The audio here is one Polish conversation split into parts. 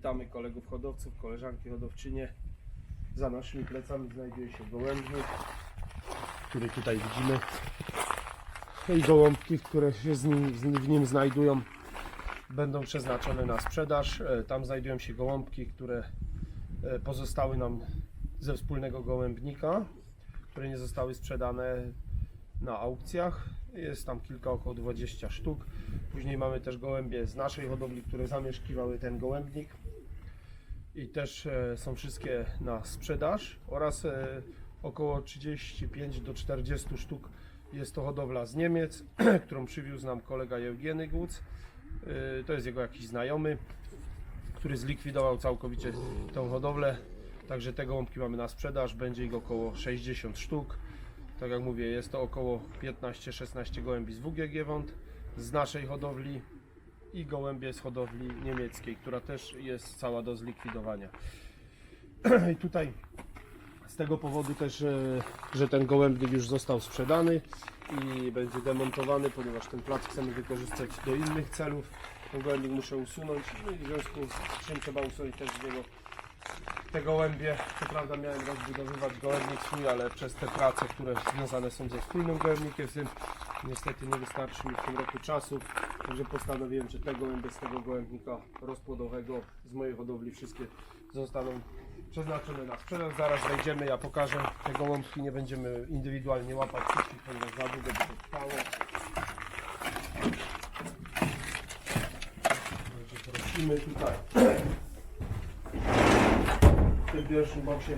Witamy kolegów hodowców, koleżanki hodowczynie. Za naszymi plecami znajduje się gołębnik, który tutaj widzimy. No I gołąbki, które się z nim, w nim znajdują, będą przeznaczone na sprzedaż. E, Tam znajdują się gołąbki, które e, pozostały nam ze wspólnego gołębnika, które nie zostały sprzedane na aukcjach. Jest tam kilka, około 20 sztuk. Później mamy też gołębie z naszej hodowli, które zamieszkiwały ten gołębnik. I też e, są wszystkie na sprzedaż oraz e, około 35 do 40 sztuk jest to hodowla z Niemiec, którą przywiózł nam kolega Eugeny Guc. E, To jest jego jakiś znajomy, który zlikwidował całkowicie tą hodowlę. Także te gołąbki mamy na sprzedaż, będzie ich około 60 sztuk. Tak jak mówię, jest to około 15-16 gołębi z WGG Wąt z naszej hodowli i gołębie z hodowli niemieckiej, która też jest cała do zlikwidowania. I tutaj z tego powodu też, e, że ten gołębnik już został sprzedany i będzie demontowany, ponieważ ten plac chcemy wykorzystać do innych celów. Ten gołębnik muszę usunąć no i w związku z czym trzeba usunąć też z niego te gołębie. Co prawda miałem rozbudowywać gołębnik swój, ale przez te prace, które związane są ze wspólnym gołębnikiem, z tym niestety nie wystarczy mi w tym roku czasu. Także postanowiłem, że te gołębie z tego gołębnika rozpłodowego z mojej hodowli wszystkie zostaną przeznaczone na sprzedaż. Zaraz wejdziemy, ja pokażę te gołąbki, nie będziemy indywidualnie łapać wszystkich, ponieważ za długo by to trwało. Prosimy tutaj. W pierwszym boksie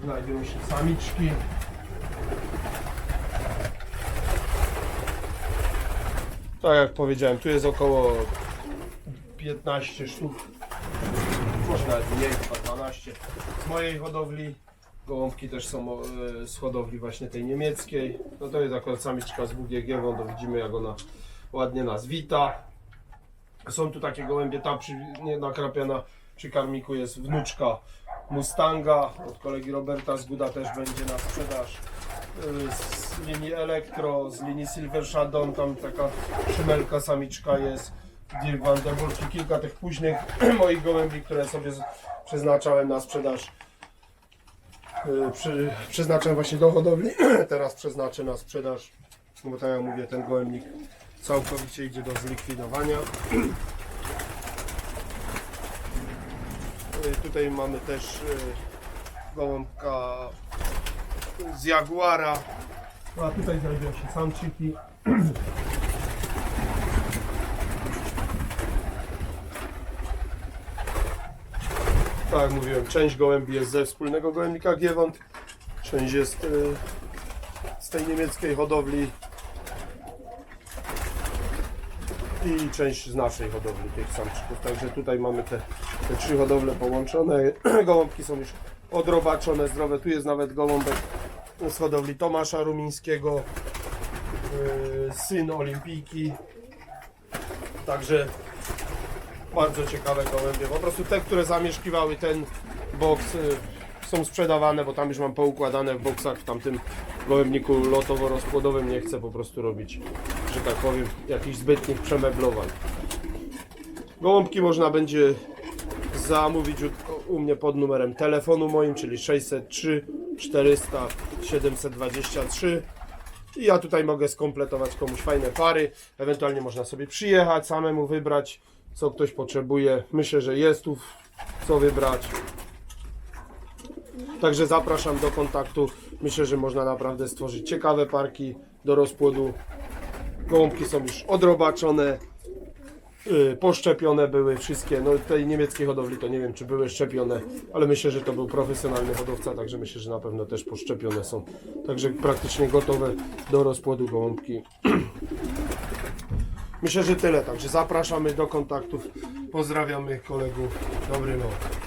znajdują się samiczki. Tak jak powiedziałem, tu jest około 15 sztuk, może nawet mniej, chyba 12 z mojej hodowli. Gołąbki też są e, z hodowli właśnie tej niemieckiej. No to jest akurat samiczka z WGG, to widzimy jak ona ładnie nas wita. Są tu takie gołębie, ta przy, nie przy karmiku jest wnuczka Mustanga od kolegi Roberta z Guda też będzie na sprzedaż. Yy, Z linii Elektro, z linii Silver Shadow, tam taka szymelka samiczka jest. Dirk Van der Wolf i kilka tych późnych moich gołębi, które sobie przeznaczałem na sprzedaż. Yy, Przy, przeznaczam właśnie do hodowli, teraz przeznaczę na sprzedaż, bo tak jak mówię, ten gołębnik całkowicie idzie do zlikwidowania. Y, Tutaj mamy też y, gołąbka z Jaguara. No, A tutaj znajdują się samczyki. Tak jak mówiłem, część gołębi jest ze wspólnego gołębnika Giewont, część jest y, z tej niemieckiej hodowli i część z naszej hodowli tych samczyków. Także tutaj mamy te, te trzy hodowle połączone. Gołąbki są już odrobaczone, zdrowe. Tu jest nawet gołąbek z hodowli Tomasza Rumińskiego, yy, syn Olimpijki. Także bardzo ciekawe gołębie. Po prostu te, które zamieszkiwały ten boks yy, są sprzedawane, bo tam już mam poukładane w boksach w tamtym gołębniku lotowo-rozpłodowym. Nie chcę po prostu robić, że tak powiem, jakichś zbytnich przemeblowań. Gołąbki można będzie zamówić u, u mnie pod numerem telefonu moim, czyli 603 400 723. I ja tutaj mogę skompletować komuś fajne pary. Ewentualnie można sobie przyjechać, samemu wybrać, co ktoś potrzebuje. Myślę, że jest tu co wybrać. Także zapraszam do kontaktu. Myślę, że można naprawdę stworzyć ciekawe parki do rozpłodu. Gołąbki są już odrobaczone, yy, poszczepione były wszystkie. No tej niemieckiej hodowli to nie wiem, czy były szczepione, ale myślę, że to był profesjonalny hodowca, także myślę, że na pewno też poszczepione są. Także praktycznie gotowe do rozpłodu gołąbki. Myślę, że tyle. Także zapraszamy do kontaktów. Pozdrawiamy kolegów. Dobry noc.